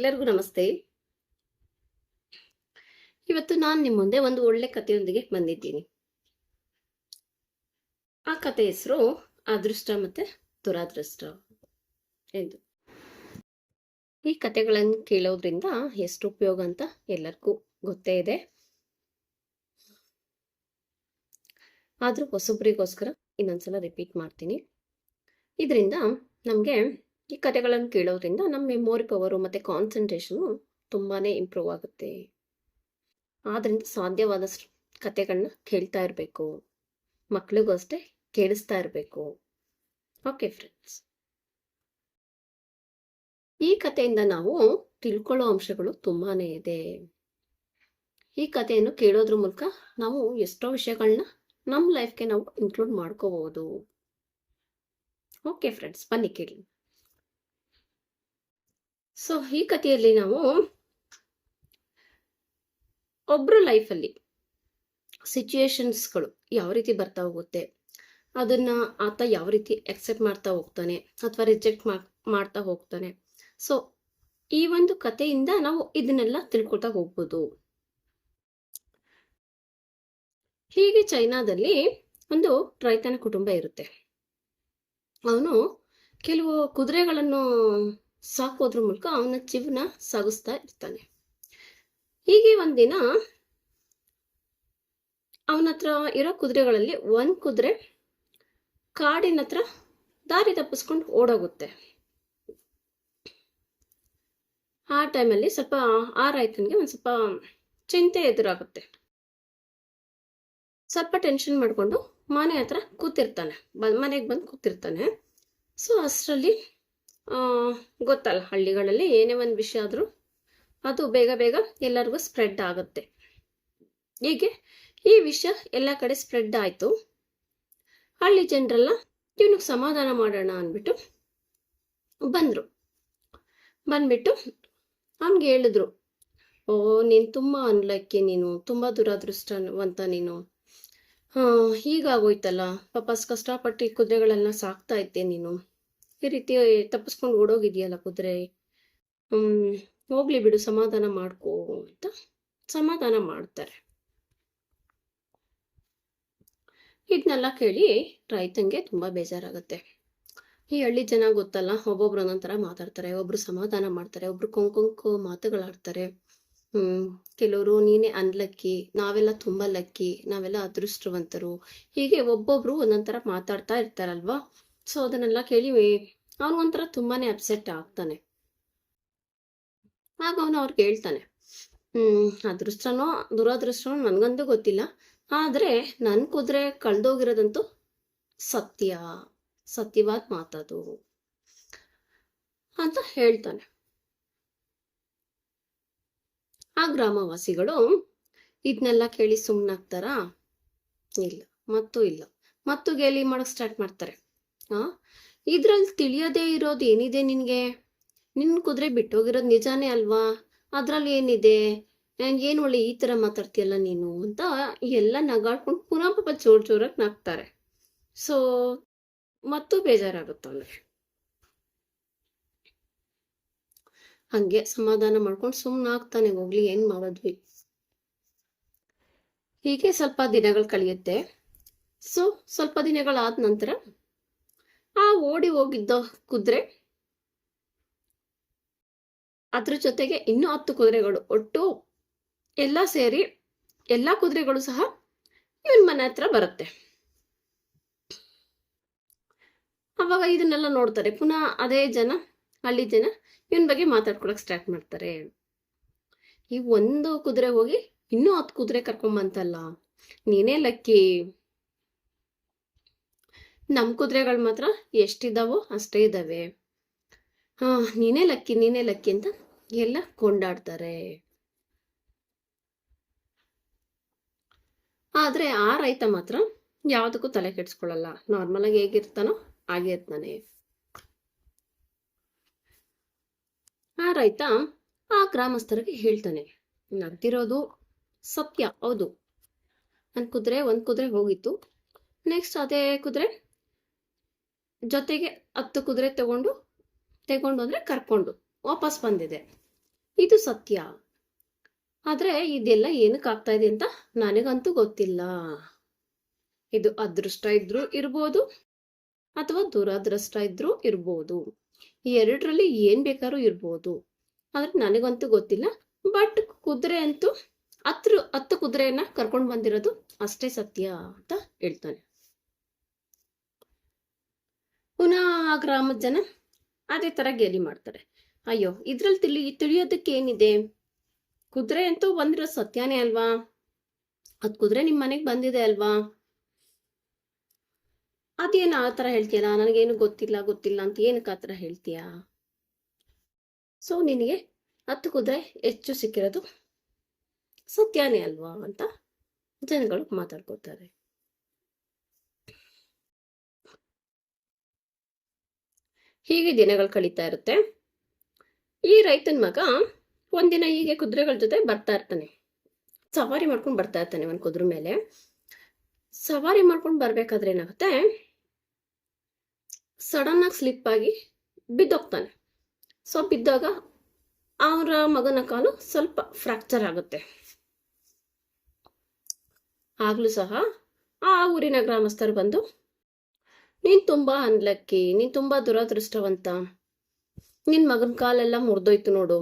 ಎಲ್ಲರಿಗೂ ನಮಸ್ತೆ. ಇವತ್ತು ನಾನು ನಿಮ್ಮ ಮುಂದೆ ಒಂದು ಒಳ್ಳೆ ಕಥೆಯೊಂದಿಗೆ ಬಂದಿದ್ದೀನಿ. ಆ ಕಥೆ ಹೆಸರು ಅದೃಷ್ಟ ಮತ್ತೆ ದುರಾದೃಷ್ಟ ಎಂದು. ಈ ಕಥೆಗಳನ್ನು ಕೇಳೋದ್ರಿಂದ ಎಷ್ಟು ಉಪಯೋಗ ಅಂತ ಎಲ್ಲರಿಗೂ ಗೊತ್ತೇ ಇದೆ. ಆದರೂ ಹೊಸೊಬ್ಬರಿಗೋಸ್ಕರ ಇನ್ನೊಂದ್ಸಲ ರಿಪೀಟ್ ಮಾಡ್ತೀನಿ. ಇದರಿಂದ ನಮಗೆ ಈ ಕಥೆಗಳನ್ನು ಕೇಳೋದ್ರಿಂದ ನಮ್ಮ ಮೆಮೊರಿ ಪವರು ಮತ್ತು ಕಾನ್ಸಂಟ್ರೇಷನು ತುಂಬಾ ಇಂಪ್ರೂವ್ ಆಗುತ್ತೆ. ಆದ್ದರಿಂದ ಸಾಧ್ಯವಾದಷ್ಟು ಕಥೆಗಳನ್ನ ಕೇಳ್ತಾ ಇರಬೇಕು. ಮಕ್ಕಳಿಗೂ ಅಷ್ಟೇ ಕೇಳಿಸ್ತಾ ಇರಬೇಕು. ಓಕೆ ಫ್ರೆಂಡ್ಸ್ ಈ ಕಥೆಯಿಂದ ನಾವು ತಿಳ್ಕೊಳ್ಳೋ ಅಂಶಗಳು ತುಂಬಾ ಇದೆ. ಈ ಕಥೆಯನ್ನು ಕೇಳೋದ್ರ ಮೂಲಕ ನಾವು ಎಷ್ಟೋ ವಿಷಯಗಳನ್ನ ನಮ್ಮ ಲೈಫ್ಗೆ ನಾವು ಇನ್ಕ್ಲೂಡ್ ಮಾಡ್ಕೋಬಹುದು. ಓಕೆ ಫ್ರೆಂಡ್ಸ್ ಬನ್ನಿ ಕೇಳಿ. ಸೊ ಈ ಕಥೆಯಲ್ಲಿ ನಾವು ಒಬ್ರು ಲೈಫಲ್ಲಿ ಸಿಚುಯೇಷನ್ಸ್ಗಳು ಯಾವ ರೀತಿ ಬರ್ತಾ ಹೋಗುತ್ತೆ, ಅದನ್ನ ಆತ ಯಾವ ರೀತಿ ಎಕ್ಸೆಪ್ಟ್ ಮಾಡ್ತಾ ಹೋಗ್ತಾನೆ ಅಥವಾ ರಿಜೆಕ್ಟ್ ಮಾಡ್ತಾ ಹೋಗ್ತಾನೆ. ಸೊ ಈ ಒಂದು ಕಥೆಯಿಂದ ನಾವು ಇದನ್ನೆಲ್ಲ ತಿಳ್ಕೊಳ್ತಾ ಹೋಗ್ಬೋದು. ಹೀಗೆ ಚೈನಾದಲ್ಲಿ ಒಂದು ರೈತನ ಕುಟುಂಬ ಇರುತ್ತೆ. ಅವನು ಕೆಲವು ಕುದುರೆಗಳನ್ನು ಸಾಕೋದ್ರ ಮೂಲಕ ಅವನ ಜೀವನ ಸಾಗಿಸ್ತಾ ಇರ್ತಾನೆ. ಹೀಗೆ ಒಂದಿನ ಅವನ ಹತ್ರ ಇರೋ ಕುದುರೆಗಳಲ್ಲಿ ಒಂದ್ ಕುದುರೆ ಕಾಡಿನ ಹತ್ರ ದಾರಿ ತಪ್ಪಿಸ್ಕೊಂಡು ಓಡೋಗುತ್ತೆ. ಆ ಟೈಮಲ್ಲಿ ಸ್ವಲ್ಪ ಆ ರೈತನಿಗೆ ಒಂದ್ ಸ್ವಲ್ಪ ಚಿಂತೆ ಎದುರಾಗುತ್ತೆ. ಸ್ವಲ್ಪ ಟೆನ್ಷನ್ ಮಾಡಿಕೊಂಡು ಮನೆ ಹತ್ರ ಕೂತಿರ್ತಾನೆ. ಮನೆಗೆ ಬಂದು ಕೂತಿರ್ತಾನೆ. ಸೊ ಅಷ್ಟರಲ್ಲಿ ಗೊತ್ತಲ್ಲ ಹಳ್ಳಿಗಳಲ್ಲಿ ಏನೇ ಒಂದು ವಿಷಯ ಆದರೂ ಅದು ಬೇಗ ಬೇಗ ಎಲ್ಲರಿಗೂ ಸ್ಪ್ರೆಡ್ ಆಗುತ್ತೆ. ಹೀಗೆ ಈ ವಿಷಯ ಎಲ್ಲ ಕಡೆ ಸ್ಪ್ರೆಡ್ ಆಯಿತು. ಹಳ್ಳಿ ಜನರೆಲ್ಲ ಇವನಿಗೆ ಸಮಾಧಾನ ಮಾಡೋಣ ಅಂದ್ಬಿಟ್ಟು ಬಂದರು. ಬಂದ್ಬಿಟ್ಟು ಅವನಿಗೆ ಹೇಳಿದ್ರು, ಓ, ನೀನು ತುಂಬ ಅನ್ಲಕ್ಕಿ ನೀನು, ತುಂಬ ದುರಾದೃಷ್ಟವಂತ ನೀನು. ಹೀಗಾಗೋಯ್ತಲ್ಲ, ಪಾಪ ಕಷ್ಟಪಟ್ಟು ಕುದುರೆಗಳೆಲ್ಲ ಸಾಕ್ತಾ ಇದ್ದೆ ನೀನು. ಈ ರೀತಿ ತಪ್ಪಿಸ್ಕೊಂಡು ಓಡೋಗಿದೆಯಲ್ಲ ಕುದುರೆ? ಹ್ಮ್, ಹೋಗ್ಲಿ ಬಿಡು, ಸಮಾಧಾನ ಮಾಡ್ಕೋ ಅಂತ ಸಮಾಧಾನ ಮಾಡ್ತಾರೆ. ಇದನ್ನೆಲ್ಲ ಕೇಳಿ ರೈತಂಗೆ ತುಂಬಾ ಬೇಜಾರಾಗತ್ತೆ. ಈ ಹಳ್ಳಿ ಜನ ಗೊತ್ತಲ್ಲ, ಒಬ್ಬೊಬ್ರು ಒಂದೊಂಥರ ಮಾತಾಡ್ತಾರೆ, ಒಬ್ರು ಸಮಾಧಾನ ಮಾಡ್ತಾರೆ, ಒಬ್ರು ಕೊಂಕೊಂಕು ಮಾತುಗಳಾಡ್ತಾರೆ. ಹ್ಮ್, ಕೆಲವರು ನೀನೇ ಅನ್ಲಕ್ಕಿ, ನಾವೆಲ್ಲ ತುಂಬಾ ಲಕ್ಕಿ, ನಾವೆಲ್ಲ ಅದೃಷ್ಟವಂತರು. ಹೀಗೆ ಒಬ್ಬೊಬ್ರು ಒಂದೊಂಥರ ಮಾತಾಡ್ತಾ ಇರ್ತಾರಲ್ವಾ? ಸೊ ಅದನ್ನೆಲ್ಲ ಕೇಳಿ ಅವನಿಗೊಂಥರ ತುಂಬಾನೇ ಅಪ್ಸೆಟ್ ಆಗ್ತಾನೆ. ಆಗ ಅವನು ಅವ್ರು ಹೇಳ್ತಾನೆ, ಹ್ಮ್, ಅದೃಷ್ಟನೋ, ದುರಾದೃಷ್ಟನೋ ನನ್ಗಂತೂ ಗೊತ್ತಿಲ್ಲ. ಆದ್ರೆ ನನ್ ಕುದುರೆ ಕಳ್ದೋಗಿರೋದಂತೂ ಸತ್ಯ, ಸತ್ಯವಾದ ಮಾತದು. ಅಂತ ಹೇಳ್ತಾನೆ. ಆ ಗ್ರಾಮವಾಸಿಗಳು ಇದನ್ನೆಲ್ಲ ಕೇಳಿ ಸುಮ್ಮನಾಗ್ತಾರ ಇಲ್ಲ, ಮತ್ತೂ ಇಲ್ಲ. ಮತ್ತು ಗೇಲಿ ಮಾಡಕ್ ಸ್ಟಾರ್ಟ್ ಮಾಡ್ತಾರೆ. ಇದ್ರಲ್ಲಿ ತಿಳಿಯದೇ ಇರೋದು ಏನಿದೆ ನಿನಗೆ? ನಿನ್ ಕುದುರೆ ಬಿಟ್ಟೋಗಿರೋದು ನಿಜಾನೇ ಅಲ್ವಾ? ಅದ್ರಲ್ಲಿ ಏನಿದೆ? ಏನು ಒಳ್ಳೆ ಈ ತರ ಮಾತಾಡ್ತೀಯಲ್ಲ ನೀನು ಅಂತ ಎಲ್ಲ ನಗಾಡ್ಕೊಂಡು ಪುನಃ ಪಾಪ ಜೋರ್ ಜೋರಾಗಿ ನಾಗ್ತಾರೆ. ಸೊ ಮತ್ತು ಬೇಜಾರಾಗುತ್ತೆ ಹಂಗೆ ಸಮಾಧಾನ ಮಾಡ್ಕೊಂಡು ಸುಮ್ಮನಾಗ್ತಾನೆ ಹೋಗ್ಲಿ, ಏನ್ ಮಾಡೋದ್ವಿ ಹೀಗೆ ಸ್ವಲ್ಪ ದಿನಗಳು ಕಳೆಯುತ್ತೆ. ಸೊ ಸ್ವಲ್ಪ ದಿನಗಳಾದ ನಂತರ ಓಡಿ ಹೋಗಿದ್ದ ಕುದುರೆ, ಅದ್ರ ಜೊತೆಗೆ ಇನ್ನೂ ಹತ್ತು ಕುದುರೆಗಳು ಒಟ್ಟು ಎಲ್ಲ ಸೇರಿ ಎಲ್ಲ ಕುದುರೆಗಳು ಸಹ ಇವನ್ ಮನೆ ಹತ್ರ ಬರುತ್ತೆ. ಅವಾಗ ಇದನ್ನೆಲ್ಲ ನೋಡ್ತಾರೆ. ಪುನಃ ಅದೇ ಜನ, ಹಳ್ಳಿ ಜನ ಇವನ್ ಬಗ್ಗೆ ಮಾತಾಡ್ಕೊಳಕ್ ಸ್ಟಾರ್ಟ್ ಮಾಡ್ತಾರೆ. ಈ ಒಂದು ಕುದುರೆ ಹೋಗಿ ಇನ್ನೂ ಹತ್ತು ಕುದುರೆ ಕರ್ಕೊಂಬಂತಲ್ಲ, ನೀನೇ ಲಕ್ಕಿ ನಮ್ ಕುದುರೆಗಳು ಮಾತ್ರ ಎಷ್ಟಿದಾವೋ ಅಷ್ಟೇ ಇದ್ದಾವೆ ಹಾ, ನೀನೇ ಲಕ್ಕಿ ನೀನೇ ಲಕ್ಕಿ ಅಂತ ಎಲ್ಲ ಕೊಂಡಾಡ್ತಾರೆ. ಆದ್ರೆ ಆ ರೈತ ಮಾತ್ರ ಯಾವುದಕ್ಕೂ ತಲೆ ಕೆಡ್ಸ್ಕೊಳಲ್ಲ. ನಾರ್ಮಲ್ ಆಗಿ ಹೇಗಿರ್ತಾನೋ ಹಾಗೆ ಇರ್ತಾನೆ. ಆ ರೈತ ಆ ಗ್ರಾಮಸ್ಥರಿಗೆ ಹೇಳ್ತಾನೆ ನಗ್ದಿರೋದು ಸತ್ಯ, ಹೌದು. ನನ್ನ ಕುದುರೆ ಒಂದು ಕುದುರೆ ಹೋಗಿತ್ತು. ನೆಕ್ಸ್ಟ್ ಅದೇ ಕುದುರೆ ಜೊತೆಗೆ ಹತ್ತು ಕುದುರೆ ತಗೊಂಡು ತಗೊಂಡು ಅಂದ್ರೆ ಕರ್ಕೊಂಡು ವಾಪಸ್ ಬಂದಿದೆ. ಇದು ಸತ್ಯ. ಆದರೆ ಇದೆಲ್ಲ ಏನಕ್ಕೆ ಆಗ್ತಾ ಇದೆ ಅಂತ ನನಗಂತೂ ಗೊತ್ತಿಲ್ಲ. ಇದು ಅದೃಷ್ಟ ಇದ್ರೂ ಇರ್ಬೋದು ಅಥವಾ ದುರದೃಷ್ಟ ಇದ್ರೂ ಇರ್ಬೋದು. ಎರಡರಲ್ಲಿ ಏನು ಬೇಕಾದ್ರೂ ಇರ್ಬೋದು. ಆದರೆ ನನಗಂತೂ ಗೊತ್ತಿಲ್ಲ. ಬಟ್ ಕುದುರೆ ಅಂತೂ ಹತ್ರ, ಹತ್ತು ಕುದುರೆಯನ್ನ ಕರ್ಕೊಂಡು ಬಂದಿರೋದು ಅಷ್ಟೇ ಸತ್ಯ ಅಂತ ಹೇಳ್ತಾನೆ. ಪುನಃ ಆ ಗ್ರಾಮದ ಜನ ಅದೇ ತರ ಗೇಲಿ ಮಾಡ್ತಾರೆ. ಅಯ್ಯೋ, ಇದ್ರಲ್ಲಿ ತಿಳಿ, ತಿಳಿಯೋದಕ್ಕೆ ಏನಿದೆ? ಕುದುರೆ ಅಂತೂ ಬಂದಿರೋ ಸತ್ಯನೇ ಅಲ್ವಾ? ಅದ್ ಕುದುರೆ ನಿಮ್ ಮನೆಗೆ ಬಂದಿದೆ ಅಲ್ವಾ? ಅದೇನು ಆ ಥರ ಹೇಳ್ತೀಯಲ್ಲ? ನನಗೇನು ಗೊತ್ತಿಲ್ಲ ಗೊತ್ತಿಲ್ಲ ಅಂತ ಏನಕ್ಕೆ ಆ ಥರ ಹೇಳ್ತೀಯಾ? ಸೊ ನಿನಗೆ ಹತ್ತು ಕುದುರೆ ಹೆಚ್ಚು ಸಿಕ್ಕಿರೋದು ಸತ್ಯನೇ ಅಲ್ವಾ ಅಂತ ಜನಗಳು ಮಾತಾಡ್ಕೋತಾರೆ ಹೀಗೆ ದಿನಗಳು ಕಳೀತಾ ಇರುತ್ತೆ. ಈ ರೈತನ ಮಗ ಒಂದಿನ ಹೀಗೆ ಕುದುರೆಗಳ ಜೊತೆ ಬರ್ತಾ ಇರ್ತಾನೆ. ಸವಾರಿ ಮಾಡ್ಕೊಂಡು ಬರ್ತಾ ಇರ್ತಾನೆ ಒಂದು ಕುದುರೆ ಮೇಲೆ. ಸವಾರಿ ಮಾಡ್ಕೊಂಡು ಬರ್ಬೇಕಾದ್ರೆ ಏನಾಗುತ್ತೆ? ಸಡನ್ ಆಗಿ ಸ್ಲಿಪ್ ಆಗಿ ಬಿದ್ದೋಗ್ತಾನೆ. ಸೊ ಬಿದ್ದಾಗ ಅವರ ಮಗನ ಕಾಲು ಸ್ವಲ್ಪ ಫ್ರಾಕ್ಚರ್ ಆಗುತ್ತೆ. ಆಗ್ಲೂ ಸಹ ಆ ಊರಿನ ಗ್ರಾಮಸ್ಥರು ಬಂದು ನೀನ್ ತುಂಬಾ ಅನ್ಲಕ್ಕಿ, ನೀನ್ ತುಂಬಾ ದುರದೃಷ್ಟವಂತ. ನಿನ್ ಮಗನ ಕಾಲೆಲ್ಲ ಮುರಿದೋಯ್ತು ನೋಡು.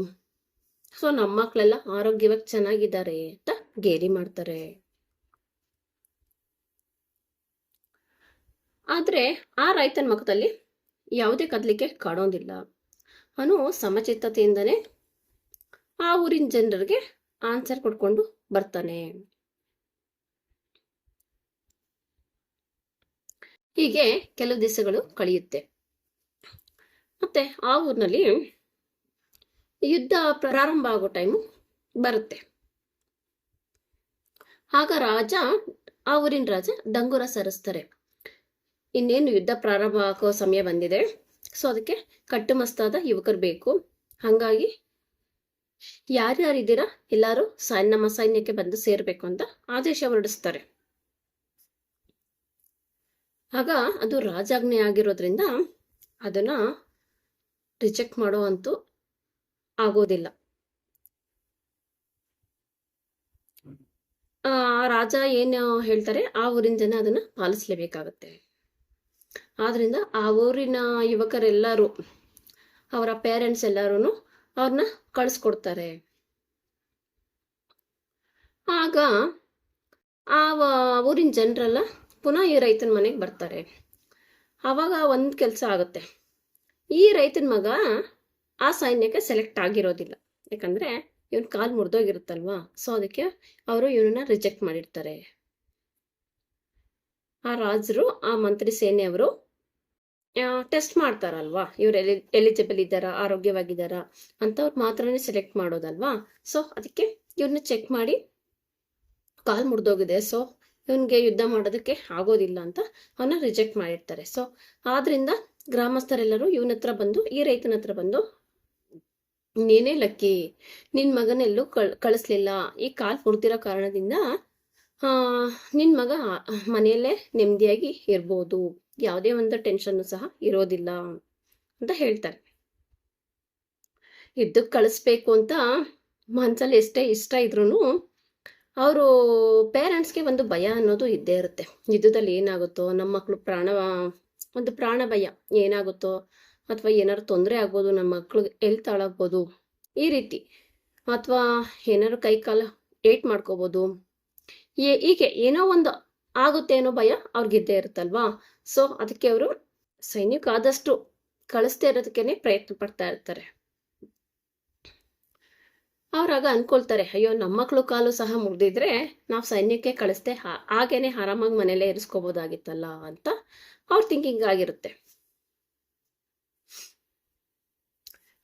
ಸೊ ನಮ್ಮ ಮಕ್ಕಳೆಲ್ಲ ಆರೋಗ್ಯವಾಗಿ ಚೆನ್ನಾಗಿದ್ದಾರೆ ಅಂತ ಗೇರಿ ಮಾಡ್ತಾರೆ. ಆದ್ರೆ ಆ ರೈತನ ಮುಖದಲ್ಲಿ ಯಾವುದೇ ಕದಲಿಕೆ ಕಾಡೋದಿಲ್ಲ. ಅವನು ಸಮಚಿತ್ತತೆಯಿಂದನೇ ಆ ಊರಿನ ಜನರಿಗೆ ಆನ್ಸರ್ ಕೊಡ್ಕೊಂಡು ಬರ್ತಾನೆ. ಹೀಗೆ ಕೆಲವು ದಿವಸಗಳು ಕಳೆಯುತ್ತೆ. ಮತ್ತೆ ಆ ಊರಿನಲ್ಲಿ ಯುದ್ಧ ಪ್ರಾರಂಭ ಆಗೋ ಟೈಮು ಬರುತ್ತೆ. ಆಗ ರಾಜ, ಆ ಊರಿನ ರಾಜ ಡಂಗುರ ಸರಿಸ್ತಾರೆ. ಇನ್ನೇನು ಯುದ್ಧ ಪ್ರಾರಂಭ ಆಗೋ ಸಮಯ ಬಂದಿದೆ. ಸೊ ಅದಕ್ಕೆ ಕಟ್ಟುಮಸ್ತಾದ ಯುವಕರು ಬೇಕು. ಹಾಗಾಗಿ ಯಾರ್ಯಾರಿದ್ದೀರಾ ಎಲ್ಲರೂ ಸೈ ನಮ್ಮ ಸೈನ್ಯಕ್ಕೆ ಬಂದು ಸೇರಬೇಕು ಅಂತ ಆದೇಶ ಹೊರಡಿಸ್ತಾರೆ. ಆಗ ಅದು ರಾಜಾಜ್ಞೆ ಆಗಿರೋದ್ರಿಂದ ಅದನ್ನ ರಿಜೆಕ್ಟ್ ಮಾಡೋ ಆಗೋದಿಲ್ಲ. ಆ ರಾಜ ಏನು ಹೇಳ್ತಾರೆ? ಆ ಊರಿನ ಜನ ಅದನ್ನ ಪಾಲಿಸ್ಲೇಬೇಕಾಗತ್ತೆ. ಆದ್ರಿಂದ ಆ ಊರಿನ ಯುವಕರೆಲ್ಲರೂ, ಅವರ ಪೇರೆಂಟ್ಸ್ ಎಲ್ಲರೂ ಅವ್ರನ್ನ ಕಳಿಸ್ಕೊಡ್ತಾರೆ. ಆಗ ಆ ಊರಿನ ಜನರೆಲ್ಲ ಪುನಃ ಈ ರೈತನ ಮನೆಗೆ ಬರ್ತಾರೆ. ಆವಾಗ ಒಂದು ಕೆಲಸ ಆಗುತ್ತೆ. ಈ ರೈತನ ಮಗ ಆ ಸೈನ್ಯಕ್ಕೆ ಸೆಲೆಕ್ಟ್ ಆಗಿರೋದಿಲ್ಲ. ಯಾಕಂದರೆ ಇವನ್ ಕಾಲು ಮುರಿದೋಗಿರುತ್ತಲ್ವಾ? ಸೊ ಅದಕ್ಕೆ ಅವರು ಇವನನ್ನ ರಿಜೆಕ್ಟ್ ಮಾಡಿರ್ತಾರೆ. ಆ ರಾಜರು, ಆ ಮಂತ್ರಿ ಸೇನೆಯವರು ಟೆಸ್ಟ್ ಮಾಡ್ತಾರಲ್ವಾ? ಇವ್ರು ಎಲಿ, ಎಲಿಜಿಬಲ್ ಇದ್ದಾರಾ? ಆರೋಗ್ಯವಾಗಿದ್ದಾರಾ? ಅಂತವ್ರು ಮಾತ್ರನೇ ಸೆಲೆಕ್ಟ್ ಮಾಡೋದಲ್ವಾ? ಸೊ ಅದಕ್ಕೆ ಇವ್ರನ್ನ ಚೆಕ್ ಮಾಡಿ ಕಾಲು ಮುರಿದೋಗಿದೆ. ಸೊ ಇವನ್ಗೆ ಯುದ್ಧ ಮಾಡೋದಕ್ಕೆ ಆಗೋದಿಲ್ಲ ಅಂತ ಅವನ್ನ ರಿಜೆಕ್ಟ್ ಮಾಡಿರ್ತಾರೆ. ಸೊ ಆದ್ರಿಂದ ಗ್ರಾಮಸ್ಥರೆಲ್ಲರೂ ಇವನ ಹತ್ರ ಬಂದು, ಈ ರೈತನ ಹತ್ರ ಬಂದು, ನೀನೇ ಲಕ್ಕಿ, ನಿನ್ ಮಗನೆಲ್ಲೂ ಕಳ್, ಕಳಿಸ್ಲಿಲ್ಲ. ಈ ಕಾಲ್ ಕೊಡ್ತಿರೋ ಕಾರಣದಿಂದ, ಆ, ನಿನ್ ಮಗ ಮನೆಯಲ್ಲೇ ನೆಮ್ಮದಿಯಾಗಿ ಇರ್ಬೋದು. ಯಾವುದೇ ಒಂದು ಟೆನ್ಷನ್ ಸಹ ಇರೋದಿಲ್ಲ. ಅಂತ ಹೇಳ್ತಾರೆ. ಯುದ್ಧಕ್ಕೆ ಕಳಿಸ್ಬೇಕು ಅಂತ ಮನ್ಸಲ್ಲಿ ಎಷ್ಟೇ ಇಷ್ಟ ಇದ್ರೂ ಅವರು ಪೇರೆಂಟ್ಸ್ಗೆ ಒಂದು ಭಯ ಅನ್ನೋದು ಇದ್ದೇ ಇರುತ್ತೆ. ಯುದ್ಧದಲ್ಲಿ ಏನಾಗುತ್ತೋ ನಮ್ಮ ಮಕ್ಕಳು ಪ್ರಾಣ, ಒಂದು ಪ್ರಾಣ ಭಯ ಏನಾಗುತ್ತೋ ಅಥವಾ ಏನಾದ್ರು ತೊಂದರೆ ಆಗ್ಬೋದು ನಮ್ಮ ಮಕ್ಳಿಗೆ ಎಲ್ಲಿ ತಾಳಾಗ್ಬೋದು, ಈ ರೀತಿ ಅಥವಾ ಏನಾದ್ರು ಕೈ ಕಾಲು ಏಟ್ ಮಾಡ್ಕೋಬೋದು, ಏ- ಏನೋ ಒಂದು ಆಗುತ್ತೆ ಅನ್ನೋ ಭಯ ಅವ್ರಿಗಿದ್ದೇ ಇರುತ್ತಲ್ವಾ? ಸೊ ಅದಕ್ಕೆ ಅವರು ಸೈನ್ಯಕ್ಕೆ ಆದಷ್ಟು ಕಳಿಸ್ತಾ ಇರೋದಕ್ಕೇನೆ ಪ್ರಯತ್ನ ಪಡ್ತಾ ಇರ್ತಾರೆ. ಅವ್ರಾಗ ಅನ್ಕೊಳ್ತಾರೆ, ಅಯ್ಯೋ, ನಮ್ಮ ಮಕ್ಕಳು ಕಾಲು ಸಹ ಮುರಿದಿದ್ರೆ ನಾವು ಸೈನ್ಯಕ್ಕೆ ಕಳಿಸ್ದೆ ಹಾಗೇನೆ ಆರಾಮಾಗಿ ಮನೇಲೇ ಇರಿಸ್ಕೋಬೋದಾಗಿತ್ತಲ್ಲ ಅಂತ ಅವ್ರ ಥಿಂಕಿಂಗ್ ಆಗಿರುತ್ತೆ.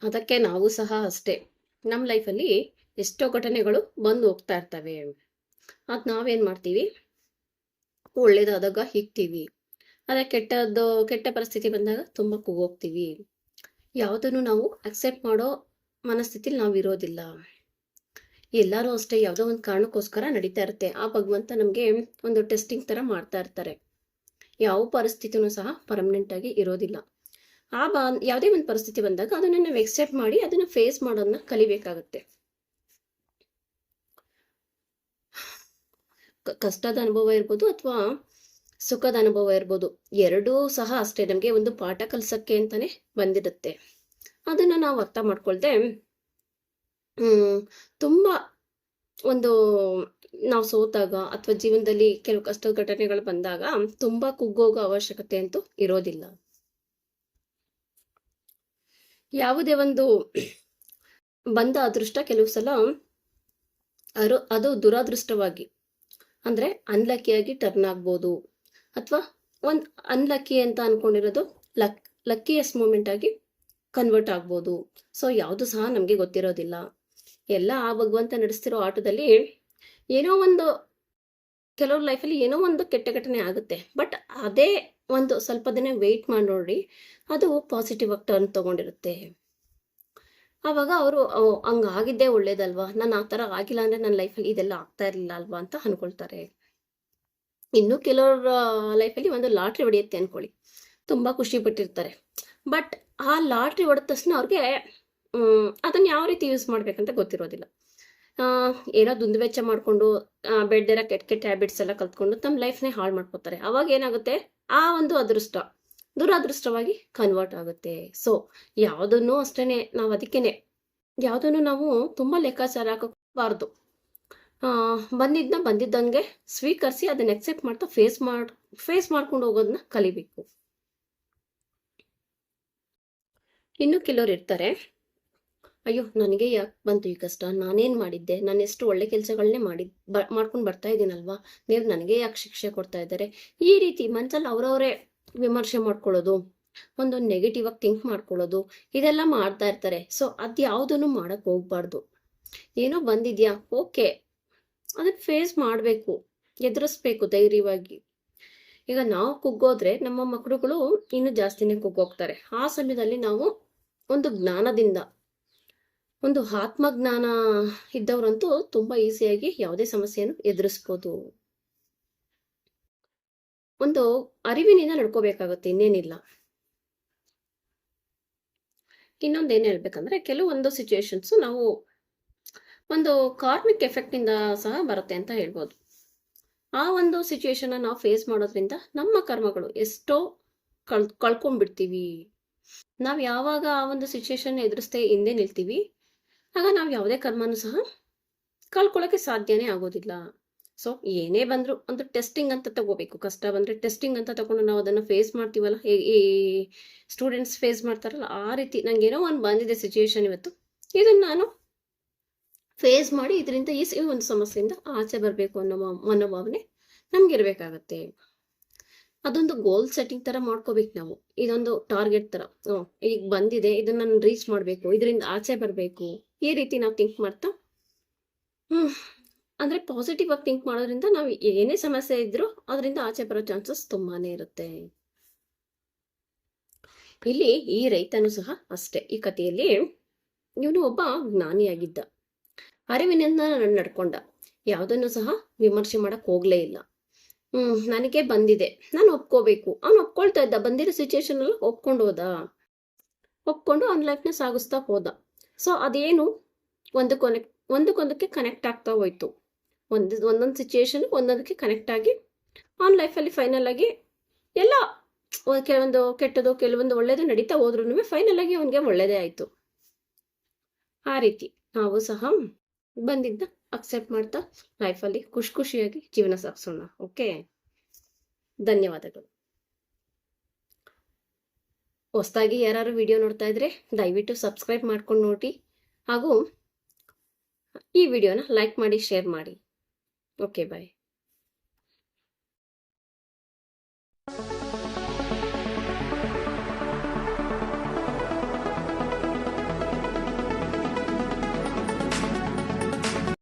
ಅದಕ್ಕೆ ನಾವು ಸಹ ಅಷ್ಟೇ. ನಮ್ಮ ಲೈಫಲ್ಲಿ ಎಷ್ಟೋ ಘಟನೆಗಳು ಬಂದು ಹೋಗ್ತಾ ಇರ್ತವೆ. ಅದು ನಾವೇನು ಮಾಡ್ತೀವಿ? ಒಳ್ಳೇದಾದಾಗ ಹಿಗ್ತೀವಿ. ಅದೇ ಕೆಟ್ಟದ್ದು, ಕೆಟ್ಟ ಪರಿಸ್ಥಿತಿ ಬಂದಾಗ ತುಂಬ ಕೂಗೋಗ್ತೀವಿ. ಯಾವುದನ್ನು ನಾವು ಅಕ್ಸೆಪ್ಟ್ ಮಾಡೋ ಮನಸ್ಥಿತಿಲಿ ನಾವು ಇರೋದಿಲ್ಲ. ಎಲ್ಲರೂ ಅಷ್ಟೇ ಯಾವುದೋ ಒಂದು ಕಾರಣಕ್ಕೋಸ್ಕರ ನಡೀತಾ ಇರುತ್ತೆ. ಆ ಭಗವಂತ ನಮಗೆ ಒಂದು ಟೆಸ್ಟಿಂಗ್ ಥರ ಮಾಡ್ತಾ ಇರ್ತಾರೆ. ಯಾವ ಪರಿಸ್ಥಿತಿನೂ ಸಹ ಪರ್ಮನೆಂಟ್ ಆಗಿ ಇರೋದಿಲ್ಲ. ಆ ಬಾ, ಯಾವುದೇ ಒಂದು ಪರಿಸ್ಥಿತಿ ಬಂದಾಗ ಅದನ್ನು ನಾವು ಎಕ್ಸೆಪ್ಟ್ ಮಾಡಿ ಅದನ್ನು ಫೇಸ್ ಮಾಡೋದನ್ನ ಕಲಿಬೇಕಾಗುತ್ತೆ. ಕಷ್ಟದ ಅನುಭವ ಇರ್ಬೋದು ಅಥವಾ ಸುಖದ ಅನುಭವ ಇರ್ಬೋದು. ಎರಡೂ ಸಹ ಅಷ್ಟೇ ನಮಗೆ ಒಂದು ಪಾಠ ಕಲಿಸಕ್ಕೆ ಅಂತಲೇ ಬಂದಿರುತ್ತೆ. ಅದನ್ನ ನಾವು ಅರ್ಥ ಮಾಡ್ಕೊಳ್ದೆ ತುಂಬಾ ಒಂದು ನಾವು ಸೋತಾಗ ಅಥವಾ ಜೀವನದಲ್ಲಿ ಕೆಲವು ಕಷ್ಟದ ಘಟನೆಗಳು ಬಂದಾಗ ತುಂಬಾ ಕುಗ್ಗೋಗೋ ಅವಶ್ಯಕತೆ ಅಂತೂ ಇರೋದಿಲ್ಲ. ಯಾವುದೇ ಒಂದು ಬಂದ ಅದೃಷ್ಟ ಕೆಲವು ಸಲ ಅರು ಅದು ದುರಾದೃಷ್ಟವಾಗಿ, ಅಂದ್ರೆ ಅನ್ಲಕ್ಕಿಯಾಗಿ ಟರ್ನ್ ಆಗ್ಬೋದು. ಅಥವಾ ಒಂದು ಅನ್ಲಕ್ಕಿ ಅಂತ ಅನ್ಕೊಂಡಿರೋದು ಲಕ್ ಲಕ್ಕಿಯಸ್ಟ್ ಮೂಮೆಂಟ್ ಆಗಿ ಕನ್ವರ್ಟ್ ಆಗ್ಬೋದು. ಸೊ ಯಾವುದು ಸಹ ನಮಗೆ ಗೊತ್ತಿರೋದಿಲ್ಲ. ಎಲ್ಲ ಆ ಭಗವಂತ ನಡೆಸ್ತಿರೋ ಆಟದಲ್ಲಿ ಏನೋ ಒಂದು ಕೆಲವ್ರ ಲೈಫಲ್ಲಿ ಏನೋ ಒಂದು ಕೆಟ್ಟ ಘಟನೆ ಆಗುತ್ತೆ. ಬಟ್ ಅದೇ ಒಂದು ಸ್ವಲ್ಪ ದಿನ ವೆಯ್ಟ್ ಮಾಡಿ ನೋಡಿ, ಅದು ಪಾಸಿಟಿವ್ ಆಗಿ ಟರ್ನ್ ತಗೊಂಡಿರುತ್ತೆ. ಆವಾಗ ಅವರು ಹಂಗಾಗಿದ್ದೇ ಒಳ್ಳೇದಲ್ವಾ? ನಾನು ಆ ಥರ ಆಗಿಲ್ಲ ಅಂದರೆ ನನ್ನ ಲೈಫಲ್ಲಿ ಇದೆಲ್ಲ ಆಗ್ತಾ ಇರಲಿಲ್ಲ ಅಲ್ವಾ? ಅಂತ ಅನ್ಕೊಳ್ತಾರೆ. ಇನ್ನು ಕೆಲವ್ರ ಲೈಫಲ್ಲಿ ಒಂದು ಲಾಟ್ರಿ ಹೊಡೆಯುತ್ತೆ ಅನ್ಕೊಳ್ಳಿ. ತುಂಬ ಖುಷಿ ಪಟ್ಟಿರ್ತಾರೆ. ಬಟ್ ಆ ಲಾಟ್ರಿ ಹೊಡೆದ ತಕ್ಷಣ ಅವ್ರಿಗೆ ಅದನ್ನ ಯಾವ ರೀತಿ ಯೂಸ್ ಮಾಡ್ಬೇಕಂತ ಗೊತ್ತಿರೋದಿಲ್ಲ. ಏನೋ ದುಂದುವೆಚ್ಚ ಮಾಡಿಕೊಂಡು ಬೆಡ್ಡೆರ ಕೆಟ್ಟ ಕೆಟ್ಟ ಹ್ಯಾಬಿಟ್ಸ್ ಎಲ್ಲ ಕಲ್ತ್ಕೊಂಡು ತಮ್ಮ ಲೈಫ್ನೇ ಹಾಳು ಮಾಡ್ಕೋತಾರೆ. ಅವಾಗ ಏನಾಗುತ್ತೆ? ಆ ಒಂದು ಅದೃಷ್ಟ, ದುರಾದೃಷ್ಟವಾಗಿ ಕನ್ವರ್ಟ್ ಆಗುತ್ತೆ. ಸೊ ಯಾವುದನ್ನು ಅಷ್ಟೇನೆ ನಾವು ಅದಕ್ಕೇನೆ, ಯಾವುದನ್ನು ನಾವು ತುಂಬಾ ಲೆಕ್ಕಾಚಾರ ಹಾಕಬಾರ್ದು ಬಂದಿದ್ದನ್ನ ಬಂದಿದ್ದಂಗೆ ಸ್ವೀಕರಿಸಿ ಅದನ್ನ ಎಕ್ಸೆಪ್ಟ್ ಮಾಡ್ತಾ ಫೇಸ್ ಮಾಡ್ ಫೇಸ್ ಮಾಡ್ಕೊಂಡು ಹೋಗೋದನ್ನ ಕಲಿಬೇಕು. ಇನ್ನು ಕೆಲವ್ರು ಇರ್ತಾರೆ. ಅಯ್ಯೋ, ನನಗೆ ಯಾಕೆ ಬಂತು ಈ ಕಷ್ಟ? ನಾನೇನು ಮಾಡಿದ್ದೆ? ನಾನು ಎಷ್ಟು ಒಳ್ಳೆ ಕೆಲಸಗಳನ್ನೇ ಮಾಡಿ ಬ, ಮಾಡ್ಕೊಂಡು ಬರ್ತಾ ಇದ್ದೀನಲ್ವಾ? ನೀವು ನನಗೆ ಯಾಕೆ ಶಿಕ್ಷೆ ಕೊಡ್ತಾ ಇದ್ದಾರೆ ಈ ರೀತಿ ಮನಸ್ಸಲ್ಲಿ ಅವರವರೇ ವಿಮರ್ಶೆ ಮಾಡ್ಕೊಳ್ಳೋದು, ಒಂದು ನೆಗೆಟಿವ್ ಆಗಿ ಥಿಂಕ್ ಮಾಡ್ಕೊಳ್ಳೋದು, ಇದೆಲ್ಲ ಮಾಡ್ತಾ ಇರ್ತಾರೆ. ಸೊ ಅದು ಯಾವುದನ್ನು ಮಾಡೋಕ್ಕೆ ಹೋಗ್ಬಾರ್ದು. ಏನೋ ಬಂದಿದ್ಯಾ? ಓಕೆ. ಅದನ್ನ ಫೇಸ್ ಮಾಡಬೇಕು. ಎದುರಿಸ್ಬೇಕು ಧೈರ್ಯವಾಗಿ. ಈಗ ನಾವು ಕುಗ್ಗೋದ್ರೆ ನಮ್ಮ ಮಕ್ಕಳುಗಳು ಇನ್ನೂ ಜಾಸ್ತಿನೇ ಕುಗ್ಗೋಗ್ತಾರೆ. ಆ ಸಮಯದಲ್ಲಿ ನಾವು ಒಂದು ಜ್ಞಾನದಿಂದ ಒಂದು ಆತ್ಮಜ್ಞಾನ ಇದ್ದವರಂತೂ ತುಂಬಾ ಈಸಿಯಾಗಿ ಯಾವುದೇ ಸಮಸ್ಯೆಯನ್ನು ಎದುರಿಸ್ಬೋದು. ಒಂದು ಅರಿವಿನಿಂದ ನಡ್ಕೋಬೇಕಾಗುತ್ತೆ, ಇನ್ನೇನಿಲ್ಲ. ಇನ್ನೊಂದು ಏನ್ ಹೇಳ್ಬೇಕಂದ್ರೆ ಕೆಲವೊಂದು ಸಿಚುಯೇಷನ್ಸ್ ನಾವು ಒಂದು ಕಾರ್ಮಿಕ್ ಎಫೆಕ್ಟ್ ಇಂದ ಸಹ ಬರುತ್ತೆ ಅಂತ ಹೇಳ್ಬೋದು. ಆ ಒಂದು ಸಿಚುವೇಶನ್ ನಾವು ಫೇಸ್ ಮಾಡೋದ್ರಿಂದ ನಮ್ಮ ಕರ್ಮಗಳು ಎಷ್ಟೋ ಕಳ್, ಕಳ್ಕೊಂಡ್ಬಿಡ್ತೀವಿ. ನಾವು ಯಾವಾಗ ಆ ಒಂದು ಸಿಚುಯೇಷನ್ ಎದುರಿಸ್ತೇ ಹಿಂದೆ ನಿಲ್ತೀವಿ ಆಗ ನಾವು ಯಾವುದೇ ಕರ್ಮನೂ ಸಹ ಕಳ್ಕೊಳ್ಳೋಕೆ ಸಾಧ್ಯನೇ ಆಗೋದಿಲ್ಲ. ಸೊ ಏನೇ ಬಂದರೂ ಒಂದು ಟೆಸ್ಟಿಂಗ್ ಅಂತ ತಗೋಬೇಕು. ಕಷ್ಟ ಬಂದರೆ ಟೆಸ್ಟಿಂಗ್ ಅಂತ ತಗೊಂಡು ನಾವು ಅದನ್ನು ಫೇಸ್ ಮಾಡ್ತೀವಲ್ಲ? ಈ- ಸ್ಟೂಡೆಂಟ್ಸ್ ಫೇಸ್ ಮಾಡ್ತಾರಲ್ಲ, ಆ ರೀತಿ ನನಗೇನೋ ಒಂದು ಬಂದಿದೆ ಸಿಚುವೇಶನ್ ಇವತ್ತು. ಇದನ್ನು ನಾನು ಫೇಸ್ ಮಾಡಿ ಇದರಿಂದ ಈ ಒಂದು ಸಮಸ್ಯೆಯಿಂದ ಆಚೆ ಬರಬೇಕು ಅನ್ನೋ ಮನೋಭಾವನೆ ನಮ್ಗೆ ಇರಬೇಕಾಗತ್ತೆ ಅದೊಂದು ಗೋಲ್ ಸೆಟ್ಟಿಂಗ್ ಥರ ಮಾಡ್ಕೋಬೇಕು ನಾವು. ಇದೊಂದು ಟಾರ್ಗೆಟ್ ಥರ ಈಗ ಬಂದಿದೆ, ಇದನ್ನ ನಾನು ರೀಚ್ ಮಾಡಬೇಕು, ಇದರಿಂದ ಆಚೆ ಬರಬೇಕು. ಈ ರೀತಿ ನಾವು ಥಿಂಕ್ ಮಾಡ್ತಾ ಅಂದ್ರೆ ಪಾಸಿಟಿವ್ ಆಗಿ ಥಿಂಕ್ ಮಾಡೋದ್ರಿಂದ ನಾವು ಏನೇ ಸಮಸ್ಯೆ ಇದ್ದರೂ ಅದರಿಂದ ಆಚೆ ಬರೋ ಚಾನ್ಸಸ್ ತುಂಬಾನೇ ಇರುತ್ತೆ. ಇಲ್ಲಿ ಈ ರೈತನು ಸಹ ಅಷ್ಟೇ, ಈ ಕಥೆಯಲ್ಲಿ ಇವನು ಒಬ್ಬ ಜ್ಞಾನಿಯಾಗಿದ್ದ. ಅರಿವಿನಿಂದ ನಡ್ಕೊಂಡ, ಯಾವುದನ್ನು ಸಹ ವಿಮರ್ಶೆ ಮಾಡಕ್ ಹೋಗ್ಲೇ ಇಲ್ಲ. ಹ್ಮ್, ನನಗೆ ಬಂದಿದೆ, ನಾನು ಒಪ್ಕೋಬೇಕು. ಅವ್ನು ಒಪ್ಕೊಳ್ತಾ ಇದ್ದ, ಬಂದಿರೋ ಸಿಚುವೇಶನ್ ಅಲ್ಲಿ ಒಪ್ಕೊಂಡು ಹೋದ. ಒಪ್ಕೊಂಡು ಅವ್ನ ಲೈಫ್ನ ಸಾಗಿಸ್ತಾ ಹೋದ. ಸೊ ಅದೇನು ಒಂದಕ್ಕೊಂದಕ್ಕೆ ಒಂದಕ್ಕೊಂದಕ್ಕೆ ಕನೆಕ್ಟ್ ಆಗ್ತಾ ಹೋಯ್ತು. ಒಂದು, ಒಂದೊಂದು ಸಿಚುವೇಶನ್ ಒಂದೊಂದಕ್ಕೆ ಕನೆಕ್ಟ್ ಆಗಿ ಆನ್ ಲೈಫಲ್ಲಿ ಫೈನಲ್ ಆಗಿ ಎಲ್ಲ ಒಂದ್ ಕೆಲವೊಂದು ಕೆಟ್ಟದು, ಕೆಲವೊಂದು ಒಳ್ಳೇದು ನಡೀತಾ ಹೋದ್ರೂ ಫೈನಲ್ ಆಗಿ ಅವನಿಗೆ ಒಳ್ಳೇದೇ ಆಯ್ತು. ಆ ರೀತಿ ನಾವು ಸಹ ಬಂದಿದ್ದ ಅಕ್ಸೆಪ್ಟ್ ಮಾಡ್ತಾ ಲೈಫಲ್ಲಿ ಖುಷಿ ಖುಷಿಯಾಗಿ ಜೀವನ ಸಾಗಿಸೋಣ. ಓಕೆ ಧನ್ಯವಾದಗಳು. ಹೊಸದಾಗಿ ಯಾರು ವಿಡಿಯೋ ನೋಡ್ತಾ ಇದ್ರೆ ದಯವಿಟ್ಟು ಸಬ್ಸ್ಕ್ರೈಬ್ ಮಾಡ್ಕೊಂಡು ನೋಡಿ ಹಾಗೂ ಈ ವಿಡಿಯೋನ ಲೈಕ್ ಮಾಡಿ ಶೇರ್ ಮಾಡಿ. Okay bye